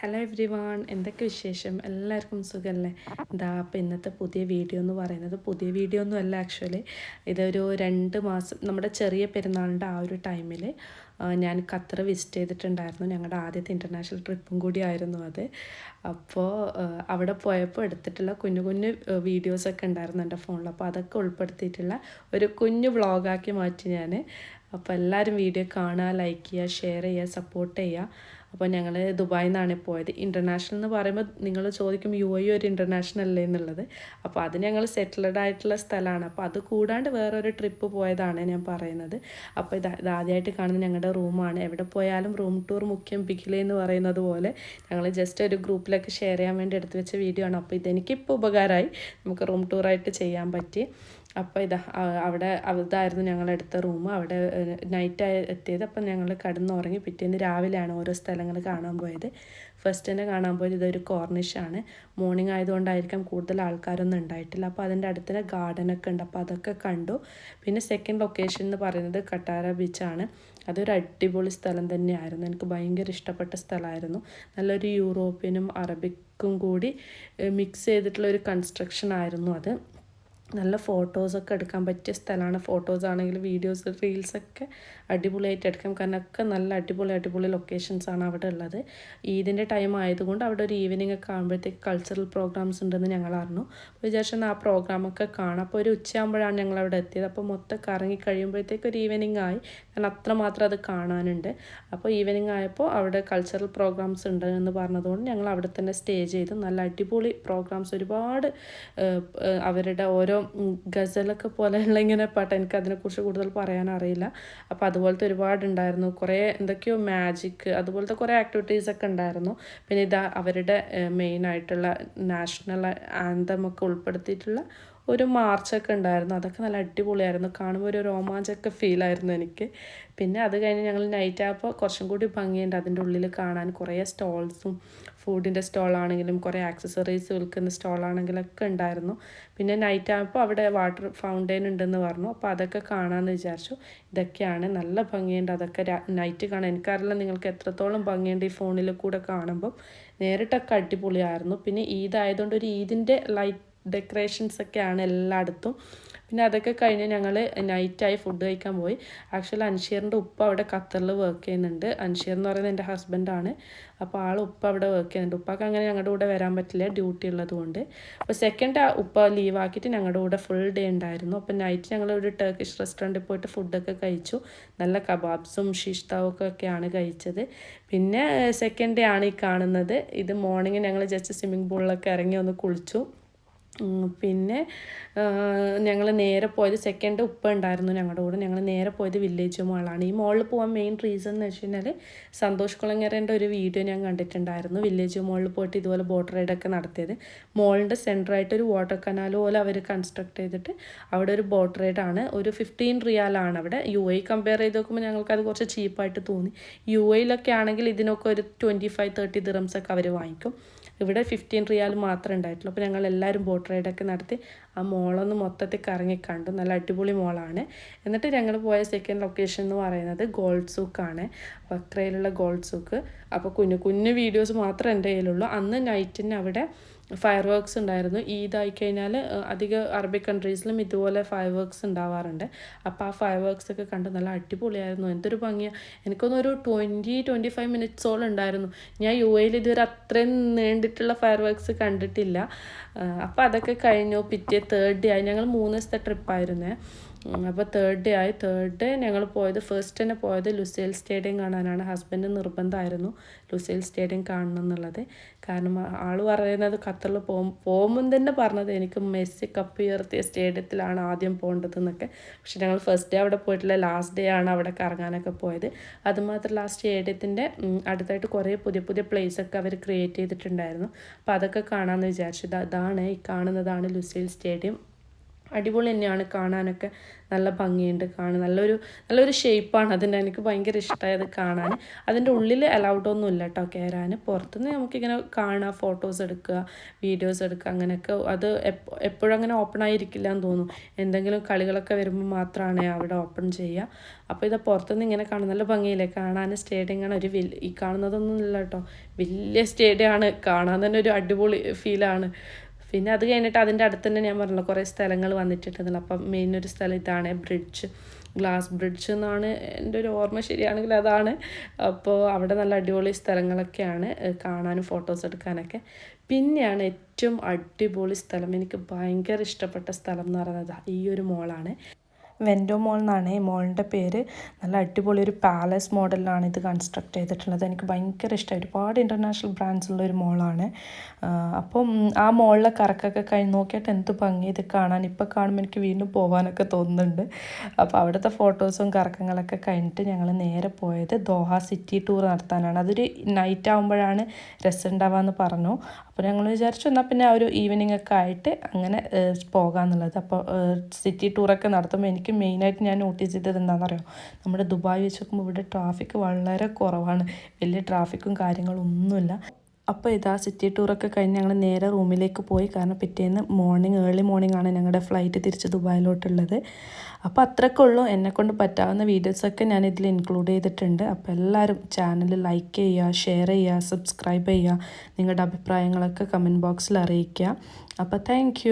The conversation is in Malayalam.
ഹലോ എവ്രി വൺ എന്തൊക്കെ വിശേഷം? എല്ലാവർക്കും സുഖമല്ലേ എന്താ അപ്പോൾ ഇന്നത്തെ പുതിയ വീഡിയോ എന്ന് പറയുന്നത് പുതിയ വീഡിയോ ഒന്നുമല്ല ആക്ച്വലി ഇതൊരു രണ്ട് മാസം നമ്മുടെ ചെറിയ പെരുന്നാളിന്റെ ആ ഒരു ടൈമിൽ ഞാൻ ഖത്തർ വിസിറ്റ് ചെയ്തിട്ടുണ്ടായിരുന്നു. ഞങ്ങളുടെ ആദ്യത്തെ ഇന്റർനാഷണൽ ട്രിപ്പും കൂടി ആയിരുന്നു അത്. അപ്പോൾ അവിടെ പോയപ്പോൾ എടുത്തിട്ടുള്ള കുഞ്ഞു കുഞ്ഞു വീഡിയോസൊക്കെ ഉണ്ടായിരുന്നു എന്റെ ഫോണിൽ അപ്പോൾ അതൊക്കെ ഉൾപ്പെടുത്തിയിട്ടുള്ള ഒരു കുഞ്ഞു വ്ളോഗാക്കി മാറ്റി ഞാൻ അപ്പോൾ എല്ലാവരും വീഡിയോ കാണുക ലൈക്ക് ചെയ്യുക ഷെയർ ചെയ്യുക സപ്പോർട്ട് ചെയ്യുക. അപ്പോൾ ഞങ്ങൾ ദുബായിൽ നിന്നാണ് പോയത്. ഇന്റർനാഷണൽ എന്ന് പറയുമ്പോൾ നിങ്ങൾ ചോദിക്കും യു എ ഒരു ഇന്റർനാഷണൽ അല്ലേ? എന്നുള്ളത്. അപ്പോൾ അത് ഞങ്ങൾ സെറ്റിൽഡ് ആയിട്ടുള്ള സ്ഥലമാണ് അപ്പോൾ അത് കൂടാണ്ട് വേറൊരു ട്രിപ്പ് പോയതാണ് ഞാൻ പറയുന്നത്. അപ്പോൾ ഇത് ഇതാദ്യമായിട്ട് കാണുന്ന ഞങ്ങളുടെ റൂമാണ്. എവിടെ പോയാലും റൂം ടൂർ മുഖ്യം പിക്കിലേ എന്ന് പറയുന്നത് പോലെ ഞങ്ങൾ ജസ്റ്റ് ഒരു ഗ്രൂപ്പിലൊക്കെ ഷെയർ ചെയ്യാൻ വേണ്ടി എടുത്തു വെച്ച വീഡിയോ ആണ്. അപ്പോൾ ഇതെനിക്കിപ്പോൾ ഉപകാരമായി. നമുക്ക് റൂം ടൂറായിട്ട് ചെയ്യാൻ പറ്റി. അപ്പോൾ ഇതാ അവിടെ അതായിരുന്നു ഞങ്ങളെടുത്ത റൂം അവിടെ നൈറ്റ് എത്തിയത്. അപ്പം ഞങ്ങൾ കിടന്നുറങ്ങി പിറ്റേന്ന് രാവിലെയാണ് ഓരോ സ്ഥലങ്ങൾ കാണാൻ പോയത്. ഫസ്റ്റ് തന്നെ കാണാൻ പോയത് ഇതൊരു കോർണിഷാണ് മോർണിംഗ് ആയതുകൊണ്ടായിരിക്കാം കൂടുതൽ ആൾക്കാരൊന്നും ഉണ്ടായിട്ടില്ല. അപ്പോൾ അതിന്റെ അടുത്ത് ഗാർഡനൊക്കെ ഉണ്ട്. അപ്പോൾ അതൊക്കെ കണ്ടു. പിന്നെ സെക്കൻഡ് ലൊക്കേഷൻ എന്ന് പറയുന്നത് കട്ടാര ബീച്ചാണ് അതൊരു അടിപൊളി സ്ഥലം തന്നെയായിരുന്നു. എനിക്ക് ഭയങ്കര ഇഷ്ടപ്പെട്ട സ്ഥലമായിരുന്നു. നല്ലൊരു യൂറോപ്യനും അറബിക്കും കൂടി മിക്സ് ചെയ്തിട്ടുള്ള ഒരു കൺസ്ട്രക്ഷൻ ആയിരുന്നു അത്. നല്ല ഫോട്ടോസൊക്കെ എടുക്കാൻ പറ്റിയ സ്ഥലമാണ്. ഫോട്ടോസ് ആണെങ്കിലും വീഡിയോസ് റീൽസൊക്കെ അടിപൊളിയായിട്ട് എടുക്കാം. കാരണം ഒക്കെ നല്ല അടിപൊളി അടിപൊളി ലൊക്കേഷൻസ് ആണ് അവിടെ ഉള്ളത്. ഈദിന്റെ ടൈം ആയതുകൊണ്ട് അവിടെ ഒരു ഈവനിങ് ഒക്കെ ആകുമ്പോഴത്തേക്ക് കൾച്ചറൽ പ്രോഗ്രാംസ് ഉണ്ടെന്ന് ഞങ്ങൾ അറിഞ്ഞു. അപ്പോൾ വിചാരിച്ചാൽ ആ പ്രോഗ്രാമൊക്കെ കാണാം. അപ്പോൾ ഒരു ഉച്ചയാകുമ്പോഴാണ് ഞങ്ങൾ അവിടെ എത്തിയത്. അപ്പോൾ മൊത്തം കറങ്ങി കഴിയുമ്പോഴത്തേക്ക് ഒരു ഈവനിങ് ആയി. കാരണം അത്രമാത്രം അത് കാണാനുണ്ട്. അപ്പോൾ ഈവനിങ് ആയപ്പോൾ അവിടെ കൾച്ചറൽ പ്രോഗ്രാംസ് ഉണ്ട് എന്ന് പറഞ്ഞതുകൊണ്ട് ഞങ്ങൾ അവിടെ തന്നെ സ്റ്റേ ചെയ്തു. നല്ല അടിപൊളി പ്രോഗ്രാംസ് ഒരുപാട് അവരുടെ ഓരോ ഗസലൊക്കെ പോലെയുള്ള ഇങ്ങനെ പാട്ട് എനിക്ക് അതിനെക്കുറിച്ച് കൂടുതൽ പറയാൻ അറിയില്ല. അപ്പോൾ അതുപോലത്തെ ഒരുപാട് ഉണ്ടായിരുന്നു കുറേ എന്തൊക്കെയോ മാജിക്ക് അതുപോലത്തെ കുറേ ആക്ടിവിറ്റീസൊക്കെ ഉണ്ടായിരുന്നു. പിന്നെ ഇതാ അവരുടെ മെയിനായിട്ടുള്ള നാഷണൽ ആന്തം ഒക്കെ ഉൾപ്പെടുത്തിയിട്ടുള്ള ഒരു മാർച്ചൊക്കെ ഉണ്ടായിരുന്നു. അതൊക്കെ നല്ല അടിപൊളിയായിരുന്നു. കാണുമ്പോൾ ഒരു രോമാഞ്ചൊക്കെ ഫീലായിരുന്നു എനിക്ക്. പിന്നെ അത് കഴിഞ്ഞ് ഞങ്ങൾ നൈറ്റ് ആയപ്പോൾ കുറച്ചും കൂടി ഭംഗിയുണ്ട്. അതിന്റെ ഉള്ളിൽ കാണാൻ കുറേ സ്റ്റോൾസും ഫുഡിന്റെ സ്റ്റോളാണെങ്കിലും കുറേ ആക്സസറീസ് വിൽക്കുന്ന സ്റ്റോളാണെങ്കിലൊക്കെ ഉണ്ടായിരുന്നു. പിന്നെ നൈറ്റ് ആയപ്പോൾ അവിടെ വാട്ടർ ഫൗണ്ടെയിൻ ഉണ്ടെന്ന് പറഞ്ഞു. അപ്പോൾ അതൊക്കെ കാണാമെന്ന് വിചാരിച്ചു. ഇതൊക്കെയാണ്. നല്ല ഭംഗിയുണ്ട് അതൊക്കെ. നൈറ്റ് കാണാൻ എനിക്കറിയില്ല നിങ്ങൾക്ക് എത്രത്തോളം ഭംഗിയുണ്ട് ഈ ഫോണിൽ കൂടെ കാണുമ്പം. നേരിട്ടൊക്കെ അടിപൊളിയായിരുന്നു. പിന്നെ ഈദായതുകൊണ്ട് ഒരു ഈദിന്റെ ലൈറ്റ് ഡെക്കറേഷൻസ് ഒക്കെയാണ് എല്ലായിടത്തും. പിന്നെ അതൊക്കെ കഴിഞ്ഞ് ഞങ്ങൾ നൈറ്റായി ഫുഡ് കഴിക്കാൻ പോയി. ആക്ച്വലി അൻഷീറിന്റെ ഉപ്പ അവിടെ ഖത്തറിൽ വർക്ക് ചെയ്യുന്നുണ്ട്. അൻഷീർ എന്ന് പറയുന്നത് എന്റെ ഹസ്ബൻഡാണ് അപ്പോൾ ആൾ ഉപ്പ അവിടെ വർക്ക് ചെയ്യുന്നുണ്ട്. ഉപ്പാക്ക് അങ്ങനെ ഞങ്ങളുടെ കൂടെ വരാൻ പറ്റില്ല ഡ്യൂട്ടി ഉള്ളത് കൊണ്ട്. അപ്പോൾ സെക്കൻഡ് ഉപ്പ ലീവാക്കിയിട്ട് ഞങ്ങളുടെ കൂടെ ഫുൾ ഡേ ഉണ്ടായിരുന്നു. അപ്പോൾ നൈറ്റ് ഞങ്ങൾ ഒരു ടർക്കിഷ് റെസ്റ്റോറന്റിൽ പോയിട്ട് ഫുഡൊക്കെ കഴിച്ചു. നല്ല കബാബ്സും ഷിഷ്താവും ഒക്കെയാണ് കഴിച്ചത്. പിന്നെ സെക്കൻഡ് ഡേ ആണ് ഈ കാണുന്നത്. ഇത് മോർണിംഗ് ഞങ്ങൾ ജസ്റ്റ് സ്വിമ്മിംഗ് പൂളിലൊക്കെ ഇറങ്ങി ഒന്ന് കുളിച്ചു. പിന്നെ ഞങ്ങൾ നേരെ പോയത് സെക്കൻഡ് ഉപ്പ ഉണ്ടായിരുന്നു ഞങ്ങളുടെ കൂടെ. ഞങ്ങൾ നേരെ പോയത് വില്ലേജ് മോളാണ് ഈ മോളിൽ പോകാൻ മെയിൻ റീസൺ എന്ന് വെച്ച് കഴിഞ്ഞാൽ സന്തോഷ് കുളങ്ങരേന്റെ ഒരു വീഡിയോ ഞാൻ കണ്ടിട്ടുണ്ടായിരുന്നു. വില്ലേജ് മോളിൽ പോയിട്ട് ഇതുപോലെ ബോട്ട് റൈഡൊക്കെ നടത്തിയത്. മോളിന്റെ സെന്ററായിട്ട് ഒരു വാട്ടർ കനാൽ പോലെ അവർ കൺസ്ട്രക്ട് ചെയ്തിട്ട് അവിടെ ഒരു ബോട്ട് റൈഡാണ് ഒരു ഫിഫ്റ്റീൻ റിയാലാണ് അവിടെ. യു എ കമ്പയർ ചെയ്ത് നോക്കുമ്പോൾ ഞങ്ങൾക്കത് കുറച്ച് ചീപ്പായിട്ട് തോന്നി. യു എയിലൊക്കെ ആണെങ്കിൽ ഇതിനൊക്കെ ഒരു ട്വന്റി ഫൈവ് തേർട്ടി ദിറംസൊക്കെ അവർ വാങ്ങിക്കും. ഇവിടെ ഫിഫ്റ്റീൻ റിയാൽ മാത്രമേ ഉണ്ടായിട്ടുള്ളൂ. അപ്പോൾ ഞങ്ങൾ എല്ലാവരും ബോട്ട് റൈഡൊക്കെ നടത്തി ആ മോളൊന്ന് മൊത്തത്തിൽ കറങ്ങി കണ്ടു. നല്ല അടിപൊളി മോളാണ്. എന്നിട്ട് ഞങ്ങൾ പോയ സെക്കൻഡ് ലൊക്കേഷൻ എന്ന് പറയുന്നത് ഗോൾഡ് സൂക്കാണ് വക്രയിലുള്ള ഗോൾഡ് സൂക്ക് അപ്പോൾ കുഞ്ഞു കുഞ്ഞു വീഡിയോസ് മാത്രമേ എന്റെ കയ്യിലുള്ളൂ. അന്ന് നൈറ്റിന് അവിടെ ഫയർ വർക്ക്സ് ഉണ്ടായിരുന്നു. ഈദായി കഴിഞ്ഞാൽ അധിക അറബിക് കൺട്രീസിലും ഇതുപോലെ ഫയർ വർക്ക്സ് ഉണ്ടാവാറുണ്ട്. അപ്പോൾ ആ ഫയർ വർക്ക്സ് ഒക്കെ കണ്ട് നല്ല അടിപൊളിയായിരുന്നു. എന്തൊരു ഭംഗിയാണ് എനിക്കൊന്നും ഒരു ട്വന്റി ട്വന്റി ഫൈവ് മിനിറ്റ്സോളം ഉണ്ടായിരുന്നു. ഞാൻ യു എയിൽ ഇതുവരെ അത്രയും നീണ്ടിട്ടുള്ള ഫയർ വർക്ക്സ് കണ്ടിട്ടില്ല അപ്പോൾ അതൊക്കെ കഴിഞ്ഞു. പിറ്റേ തേർഡ് ഡേ ആയി. ഞങ്ങൾ മൂന്ന് ദിവസത്തെ ട്രിപ്പായിരുന്നേ അപ്പോൾ തേർഡ് ഡേ ആയി. തേർഡ് ഡേ ഞങ്ങൾ പോയത് ഫസ്റ്റ് തന്നെ പോയത് ലുസേൽ സ്റ്റേഡിയം കാണാനാണ്. ഹസ്ബൻഡ് നിർബന്ധമായിരുന്നു ലുസേൽ സ്റ്റേഡിയം കാണണം എന്നുള്ളത്. കാരണം ആൾ പറയുന്നത് ഖത്തറിൽ പോകും പോകുമ്പം തന്നെ പറഞ്ഞത് എനിക്ക് മെസ്സി കപ്പ് ഉയർത്തിയ സ്റ്റേഡിയത്തിലാണ് ആദ്യം പോകേണ്ടത് എന്നൊക്കെ. പക്ഷെ ഞങ്ങൾ ഫസ്റ്റ് ഡേ അവിടെ പോയിട്ടില്ല. ലാസ്റ്റ് ഡേ ആണ് അവിടെ കറങ്ങാനൊക്കെ പോയത്. അതുമാത്രമല്ല ആ സ്റ്റേഡിയത്തിന്റെ അടുത്തായിട്ട് കുറേ പുതിയ പുതിയ പ്ലേസൊക്കെ അവർ ക്രിയേറ്റ് ചെയ്തിട്ടുണ്ടായിരുന്നു. അപ്പോൾ അതൊക്കെ കാണാമെന്ന് വിചാരിച്ചു. ഇതാണ് ഈ കാണുന്നതാണ് ലുസേൽ സ്റ്റേഡിയം അടിപൊളി തന്നെയാണ് കാണാനൊക്കെ. നല്ല ഭംഗിയുണ്ട് കാണാൻ. നല്ലൊരു നല്ലൊരു ഷേപ്പാണ് അതിന്റെ എനിക്ക് ഭയങ്കര ഇഷ്ടമായത് കാണാൻ. അതിന്റെ ഉള്ളിൽ അലൗഡ് ഒന്നും ഇല്ല കേട്ടോ കയറാൻ പുറത്തുനിന്ന് നമുക്കിങ്ങനെ കാണാം ഫോട്ടോസ് എടുക്കുക വീഡിയോസ് എടുക്കുക അങ്ങനെയൊക്കെ. അത് എപ്പോഴും അങ്ങനെ ഓപ്പൺ ആയിരിക്കില്ല എന്ന് തോന്നുന്നു എന്തെങ്കിലും കളികളൊക്കെ വരുമ്പോൾ മാത്രമാണ് അവിടെ ഓപ്പൺ ചെയ്യുക. അപ്പോൾ ഇത് പുറത്തുനിന്ന് ഇങ്ങനെ കാണാൻ നല്ല ഭംഗിയില്ലേ? കാണാൻ സ്റ്റേഡിയം കാണാൻ ഒരു വലിയ ഈ കാണുന്നതൊന്നും ഇല്ല കേട്ടോ വലിയ സ്റ്റേഡിയമാണ് കാണാൻ തന്നെ ഒരു അടിപൊളി ഫീലാണ് പിന്നെ അത് കഴിഞ്ഞിട്ട് അതിന്റെ അടുത്ത് തന്നെ ഞാൻ പറഞ്ഞല്ലോ കുറേ സ്ഥലങ്ങൾ വന്നിട്ടുണ്ടല്ലോ അപ്പം മെയിൻ ഒരു സ്ഥലം ഇതാണ് ബ്രിഡ്ജ് ഗ്ലാസ് ബ്രിഡ്ജ് എന്നാണ് എന്റെ ഒരു ഓർമ്മ ശരിയാണെങ്കിൽ അതാണ്. അപ്പോൾ അവിടെ നല്ല അടിപൊളി സ്ഥലങ്ങളൊക്കെയാണ് കാണാനും ഫോട്ടോസ് എടുക്കാനൊക്കെ. പിന്നെയാണ് ഏറ്റവും അടിപൊളി സ്ഥലം എനിക്ക് ഭയങ്കര ഇഷ്ടപ്പെട്ട സ്ഥലം എന്ന് പറയുന്നത് ഈ ഒരു മോളാണ് വെൻഡോ മോൾ എന്നാണ്. മോളിന്റെ പേര് നല്ല അടിപൊളി ഒരു പാലസ് മോഡലിലാണ് ഇത് കൺസ്ട്രക്ട് ചെയ്തിട്ടുള്ളത്. എനിക്ക് ഭയങ്കര ഇഷ്ടമായി ഒരുപാട് ഇന്റർനാഷണൽ ബ്രാൻഡ്സ് ഉള്ള ഒരു മോളാണ് അപ്പം ആ മോളിലെ കറക്കൊക്കെ കഴിഞ്ഞ് നോക്കിയിട്ട് എന്ത് ഭംഗി ഇത് കാണാൻ. ഇപ്പോൾ കാണുമ്പോൾ എനിക്ക് വീണ്ടും പോകാനൊക്കെ തോന്നുന്നുണ്ട്. അപ്പോൾ അവിടുത്തെ ഫോട്ടോസും കറക്കങ്ങളൊക്കെ കഴിഞ്ഞിട്ട് ഞങ്ങൾ നേരെ പോയത് ദോഹ സിറ്റി ടൂർ നടത്താനാണ്. അതൊരു നൈറ്റ് ആകുമ്പോഴാണ് രസം ഉണ്ടാവാന്ന് പറഞ്ഞു. അപ്പോൾ ഞങ്ങൾ വിചാരിച്ചു എന്നാൽ പിന്നെ ആ ഒരു ഈവനിങ് ഒക്കെ ആയിട്ട് അങ്ങനെ പോകാമെന്നുള്ളത് അപ്പോൾ സിറ്റി ടൂറൊക്കെ നടത്തുമ്പോൾ എനിക്ക് എനിക്ക് മെയിനായിട്ട് ഞാൻ നോട്ടീസ് ചെയ്തത് എന്താണെന്നറിയോ? നമ്മുടെ ദുബായ് വെച്ച് നോക്കുമ്പോൾ ഇവിടെ ട്രാഫിക് വളരെ കുറവാണ്. വലിയ ട്രാഫിക്കും കാര്യങ്ങളും ഒന്നുമില്ല. അപ്പോൾ ഇതാ സിറ്റി ടൂറൊക്കെ കഴിഞ്ഞ് ഞങ്ങൾ നേരെ റൂമിലേക്ക് പോയി. കാരണം പിറ്റേന്ന് മോർണിംഗ് ഏർലി മോർണിംഗ് ആണ് ഞങ്ങളുടെ ഫ്ലൈറ്റ് തിരിച്ച് ദുബായിലോട്ടുള്ളത്. അപ്പോൾ അത്രയ്ക്കേ ഉള്ളൂ. എന്നെക്കൊണ്ട് പറ്റാവുന്ന വീഡിയോസൊക്കെ ഞാൻ ഇതിൽ ഇൻക്ലൂഡ് ചെയ്തിട്ടുണ്ട്. അപ്പോൾ എല്ലാവരും ചാനൽ ലൈക്ക് ചെയ്യുക ഷെയർ ചെയ്യുക സബ്സ്ക്രൈബ് ചെയ്യുക. നിങ്ങളുടെ അഭിപ്രായങ്ങളൊക്കെ കമന്റ് ബോക്സിൽ അറിയിക്കുക. അപ്പോൾ താങ്ക്